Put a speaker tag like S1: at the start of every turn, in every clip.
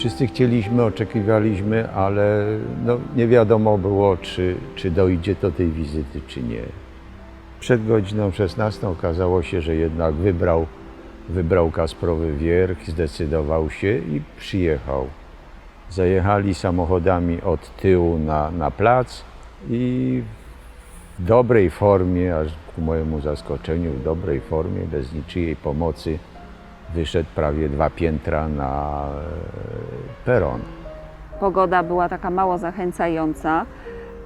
S1: Wszyscy chcieliśmy, oczekiwaliśmy, ale no, nie wiadomo było, czy, czy dojdzie do tej wizyty, czy nie. Przed godziną 16 okazało się, że jednak wybrał, wybrał Kasprowy Wierch, zdecydował się i przyjechał. Zajechali samochodami od tyłu na, na plac i w dobrej formie, aż ku mojemu zaskoczeniu, w dobrej formie, bez niczyjej pomocy, wyszedł prawie dwa piętra na e, peron.
S2: Pogoda była taka mało zachęcająca.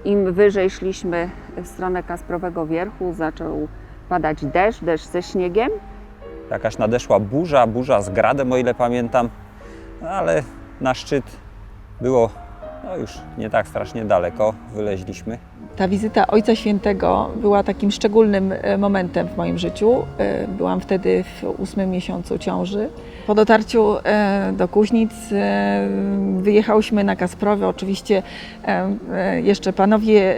S2: Im wyżej szliśmy w stronę Kasprowego Wierchu, zaczął padać deszcz, deszcz ze śniegiem.
S3: Jakaś nadeszła burza, burza z gradem, o ile pamiętam, ale na szczyt było no już nie tak strasznie daleko, wyleźliśmy.
S4: Ta wizyta Ojca Świętego była takim szczególnym e, momentem w moim życiu. E, Byłam wtedy w ósmym miesiącu ciąży. Po dotarciu e, do Kuźnic wyjechałyśmy na Kasprowy. Oczywiście jeszcze panowie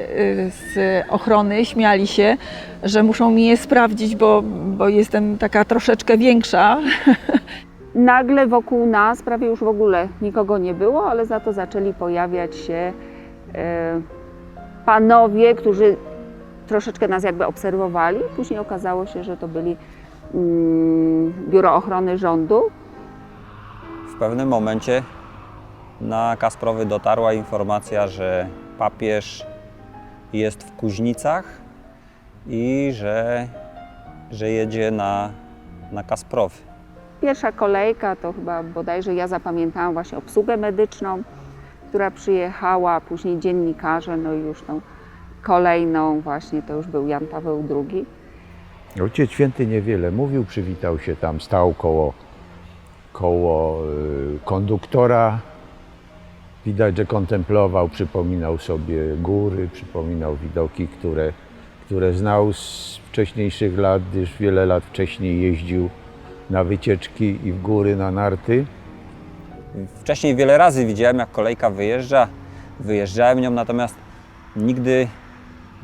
S4: z ochrony śmiali się, że muszą mi je sprawdzić, bo, bo jestem taka troszeczkę większa.
S2: Nagle wokół nas prawie już w ogóle nikogo nie było, ale za to zaczęli pojawiać się panowie, którzy troszeczkę nas jakby obserwowali. Później okazało się, że to byli mm, Biuro Ochrony Rządu.
S3: W pewnym momencie na Kasprowy dotarła informacja, że papież jest w Kuźnicach i że, że jedzie na, na Kasprowy.
S2: Pierwsza kolejka to chyba bodajże ja zapamiętałam właśnie obsługę medyczną, która przyjechała, później dziennikarze, no i już tą kolejną właśnie to już był Jan Paweł II.
S1: Ojciec Święty niewiele mówił, przywitał się tam, stał koło, koło y, konduktora. Widać, że kontemplował, przypominał sobie góry, przypominał widoki, które, które znał z wcześniejszych lat, gdyż wiele lat wcześniej jeździł na wycieczki i w góry na narty.
S3: Wcześniej wiele razy widziałem, jak kolejka wyjeżdża, wyjeżdżałem nią, natomiast nigdy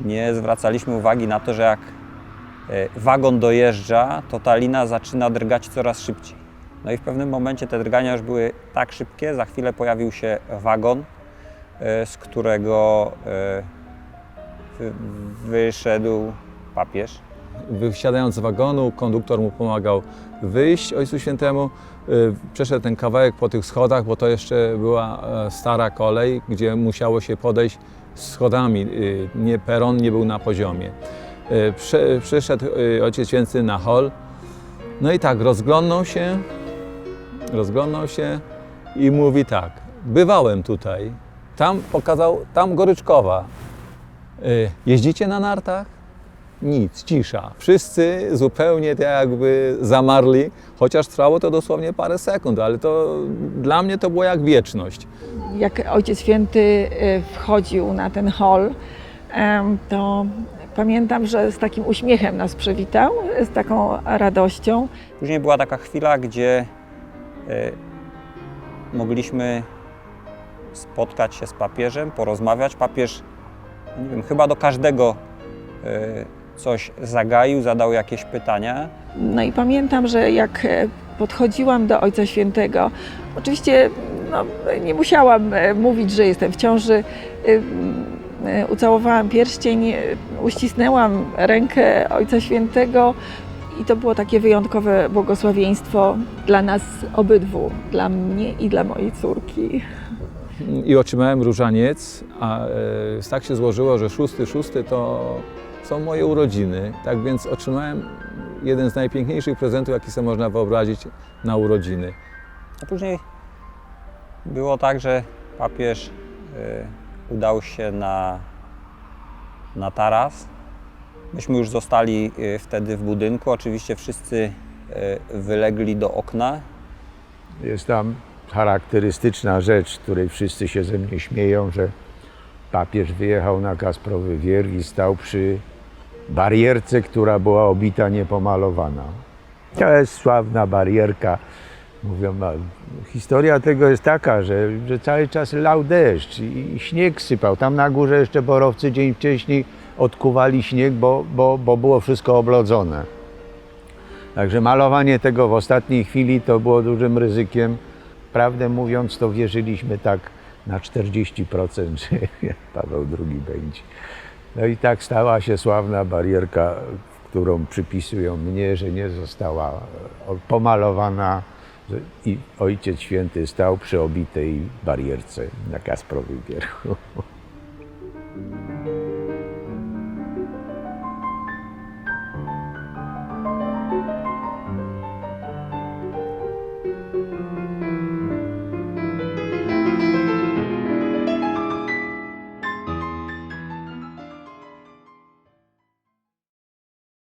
S3: nie zwracaliśmy uwagi na to, że jak e, wagon dojeżdża, to ta lina zaczyna drgać coraz szybciej. No i w pewnym momencie te drgania już były tak szybkie, za chwilę pojawił się wagon, e, z którego e, wy- wyszedł papież.
S5: Wysiadając z wagonu, konduktor mu pomagał wyjść Ojcu Świętemu. Y, Przeszedł ten kawałek po tych schodach, bo to jeszcze była e, stara kolej, gdzie musiało się podejść schodami. y, Nie, peron nie był na poziomie. Y, Prze, przyszedł Ojciec Święty na hol. No i tak, rozglądnął się, rozglądał się i mówi tak, bywałem tutaj, tam pokazał, tam Goryczkowa. Jeździcie na nartach? Nic, cisza. Wszyscy zupełnie tak jakby zamarli, chociaż trwało to dosłownie parę sekund, ale to dla mnie to było jak wieczność.
S4: Jak Ojciec Święty e, wchodził na ten hol, to pamiętam, że z takim uśmiechem nas przywitał, z taką radością.
S3: Później była taka chwila, gdzie e, mogliśmy spotkać się z papieżem, porozmawiać. Papież, nie wiem, chyba do każdego e, coś zagaił, zadał jakieś pytania.
S4: No i pamiętam, że jak e, podchodziłam do Ojca Świętego, oczywiście no, nie musiałam e, mówić, że jestem w ciąży. e, Ucałowałam pierścień, uścisnęłam rękę Ojca Świętego i to było takie wyjątkowe błogosławieństwo dla nas obydwu, dla mnie i dla mojej córki.
S5: I otrzymałem różaniec, a e, tak się złożyło, że szósty, szósty to są moje urodziny. Tak więc otrzymałem jeden z najpiękniejszych prezentów, jaki sobie można wyobrazić na urodziny.
S3: A później było tak, że papież e, udał się na, na taras. Myśmy już zostali e, wtedy w budynku. Oczywiście wszyscy e, wylegli do okna.
S1: Jest tam charakterystyczna rzecz, której wszyscy się ze mnie śmieją, że papież wyjechał na Kasprowy Wierch i stał przy barierce, która była obita niepomalowana. To jest sławna barierka. Mówią, historia tego jest taka, że, że cały czas lał deszcz i śnieg sypał. Tam na górze jeszcze borowcy dzień wcześniej odkuwali śnieg, bo, bo, bo było wszystko oblodzone. Także malowanie tego w ostatniej chwili to było dużym ryzykiem. prawdę mówiąc, to wierzyliśmy tak na 40%, że Paweł II będzie. No i tak stała się sławna barierka, którą przypisują mnie, że nie została e, pomalowana i Ojciec Święty stał przy obitej barierce na Kasprowym Wierchu.